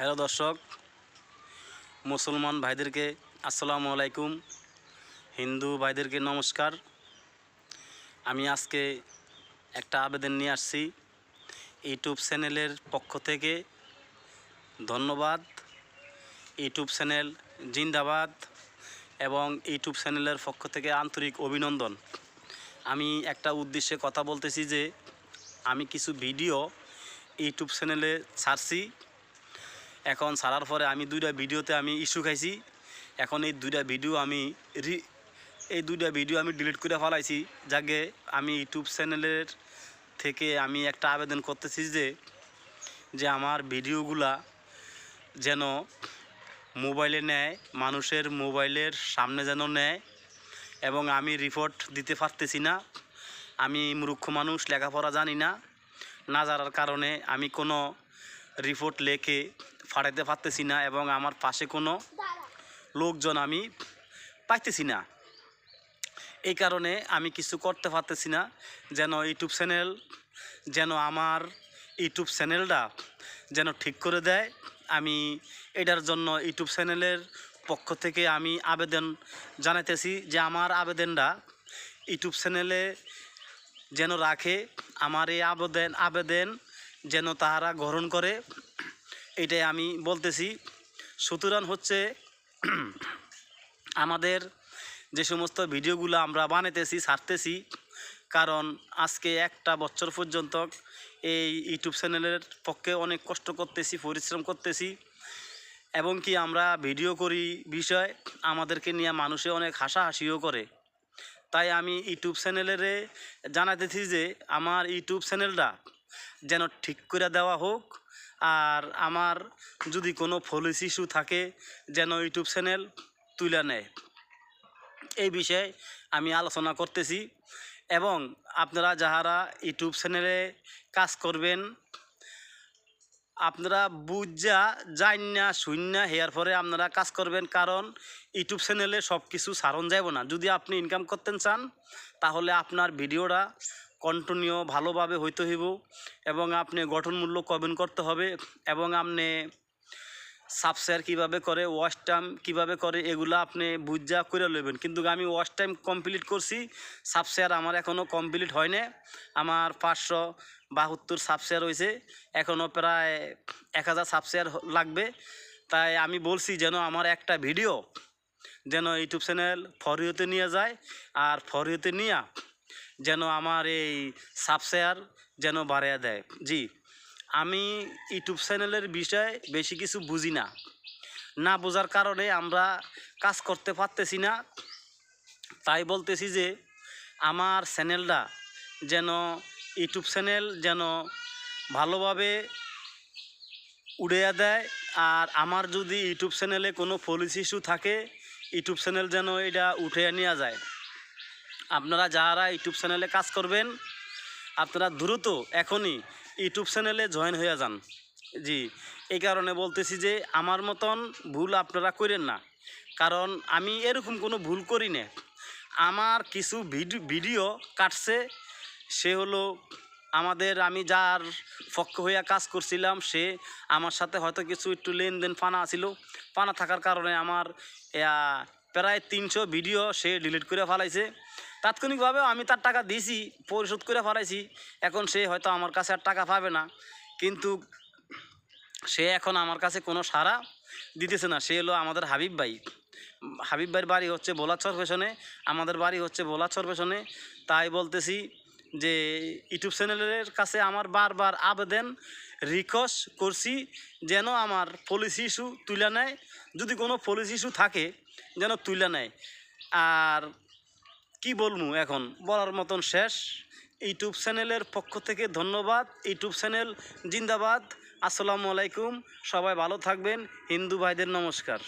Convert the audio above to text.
Hello দর্শক, মুসলমান ভাইদেরকে আসসালামু আলাইকুম, হিন্দু ভাইদেরকে নমস্কার। আমি আজকে একটা আবেদন নিয়ে আসছি ইউটিউব চ্যানেলের পক্ষ থেকে। ধন্যবাদ। ইউটিউব চ্যানেল জিন্দাবাদ এবং ইউটিউব চ্যানেলের পক্ষ থেকে আন্তরিক অভিনন্দন। আমি একটা উদ্দেশ্যে কথা বলতেছি যে, আমি কিছু ভিডিও ইউটিউব চ্যানেলে ছাড়ছি। এখন ছাড়ার পরে আমি দুইটা ভিডিওতে আমি ইস্যু খাইছি। এখন এই দুইটা ভিডিও আমি রি এই দুইটা ভিডিও আমি ডিলিট করে ফেলাইছি, যাকে আমি ইউটিউব চ্যানেলের থেকে আমি একটা আবেদন করতেছি যে যে আমার ভিডিওগুলা যেন মোবাইলে নেয়, মানুষের মোবাইলের সামনে যেন নেয় এবং আমি রিপোর্ট দিতে পারতেছি না। আমি মূর্খ মানুষ, লেখাপড়া জানি না। না জানার কারণে আমি কোনো রিপোর্ট লেখে ফাটাইতে পারতেছি না এবং আমার পাশে কোনো লোকজন আমি পাইতেছি না। এই কারণে আমি কিছু করতে পারতেছি না, যেন ইউটিউব চ্যানেল, যেন আমার ইউটিউব চ্যানেলটা যেন ঠিক করে দেয়। আমি এটার জন্য ইউটিউব চ্যানেলের পক্ষ থেকে আমি আবেদন জানাইতেছি যে আমার আবেদনটা ইউটিউব চ্যানেলে যেন রাখে, আমার এই আবেদন আবেদন যেন তাহারা গ্রহণ করে। এটাই আমি বলতেছি। সুতরাং হচ্ছে আমাদের যে সমস্ত ভিডিওগুলো আমরা বানাইতেছি, ছাড়তেছি, কারণ আজকে একটা বছর পর্যন্ত এই ইউটিউব চ্যানেলের পক্ষে অনেক কষ্ট করতেছি, পরিশ্রম করতেছি এবং কি আমরা ভিডিও করি বিষয় আমাদেরকে নিয়ে মানুষে অনেক হাসাহাসিও করে। তাই আমি ইউটিউব চ্যানেলের জানাতেছি যে, আমার ইউটিউব চ্যানেলটা যেন ঠিক করে দেওয়া হোক আর আমার যদি কোনো ফলিস ইস্যু থাকে, যেন ইউটিউব চ্যানেল তুলে নেয়। এই বিষয়ে আমি আলোচনা করতেছি এবং আপনারা যাহারা ইউটিউব চ্যানেলে কাজ করবেন, আপনারা বুঝা যাইন না শূন্য হেয়ার পরে আপনারা কাজ করবেন, কারণ ইউটিউব চ্যানেলে সব কিছু সারণ যাব না। যদি আপনি ইনকাম করতেন চান, তাহলে আপনার ভিডিওটা কন্টিনিউ ভালোভাবে হইতে হইব এবং আপনি গঠনমূলক কমেন্ট করতে হবে এবং আপনি সাবশেয়ার কীভাবে করে ওয়াশ টাইম কীভাবে করে, এগুলো আপনি বুঝা করে লইবেন। কিন্তু আমি ওয়াশ টাইম কমপ্লিট করছি সাবশেয়ার আমার এখনও কমপ্লিট হয় না আমার পাঁচশো বাহাত্তর সাবশেয়ার হয়েছে এখনও প্রায় এক হাজার সাবশেয়ার লাগবে। তাই আমি বলছি যেন আমার একটা ভিডিও যেন ইউটিউব চ্যানেল ফরিওতে নিয়ে যায়, আর ফরিওতে নিয়ে যেন আমার এই সাবশেয়ার যেন বাড়িয়ে দেয়। জি, আমি ইউটিউব চ্যানেলের বিষয়ে বেশি কিছু বুঝি না। না বোঝার কারণে আমরা কাজ করতে পারতেছি না। তাই বলতেছি যে, আমার চ্যানেলটা যেন, ইউটিউব চ্যানেল যেন ভালোভাবে উড়িয়ে দেয়। আর আমার যদি ইউটিউব চ্যানেলে কোনো পলিসি ইস্যু থাকে, ইউটিউব চ্যানেল যেন এটা উঠে নেওয়া যায়। আপনারা যারা ইউটিউব চ্যানেলে কাজ করবেন, আপনারা দ্রুত এখনই ইউটিউব চ্যানেলে জয়েন হয়ে যান। জি, এই কারণে বলতেছি যে আমার মতন ভুল আপনারা করেন না। কারণ আমি এরকম কোনো ভুল করি না। আমার কিছু ভিডিও কাটছে, সে হলো আমাদের, আমি যার পক্ষ হইয়া কাজ করছিলাম, সে আমার সাথে হয়তো কিছু একটু লেনদেন পানা ছিল পানা থাকার কারণে আমার প্রায় তিনশো ভিডিও সে ডিলিট করে ফেলাইছে। তাৎক্ষণিকভাবেও আমি তার টাকা দিয়েছি, পরিশোধ করে ফেলাইছি। এখন সে হয়তো আমার কাছে আর টাকা পাবে না। কিন্তু সে এখন আমার কাছে কোনো সাড়া দিতেছে না। সে হলো আমাদের হাবিব ভাই। হাবিব ভাইয়ের বাড়ি হচ্ছে বোলাচর পেছনে। আমাদের বাড়ি হচ্ছে বোলাচর পেছনে। তাই বলতেছি যে, ইউটিউব চ্যানেলের কাছে আমার বারবার আবেদন, রিকোয়েস্ট করছি যেন আমার পলিসি ইস্যু তুলে নেয়। যদি কোনো পলিসি ইস্যু থাকে, যেন তুলে নেয়। আর কি বলব এখন? বলার মতন শেষ। ইউটিউব চ্যানেলের পক্ষ থেকে ধন্যবাদ। ইউটিউব চ্যানেল জিন্দাবাদ। আসসালামু আলাইকুম। সবাই ভালো থাকবেন। হিন্দু ভাইদের নমস্কার।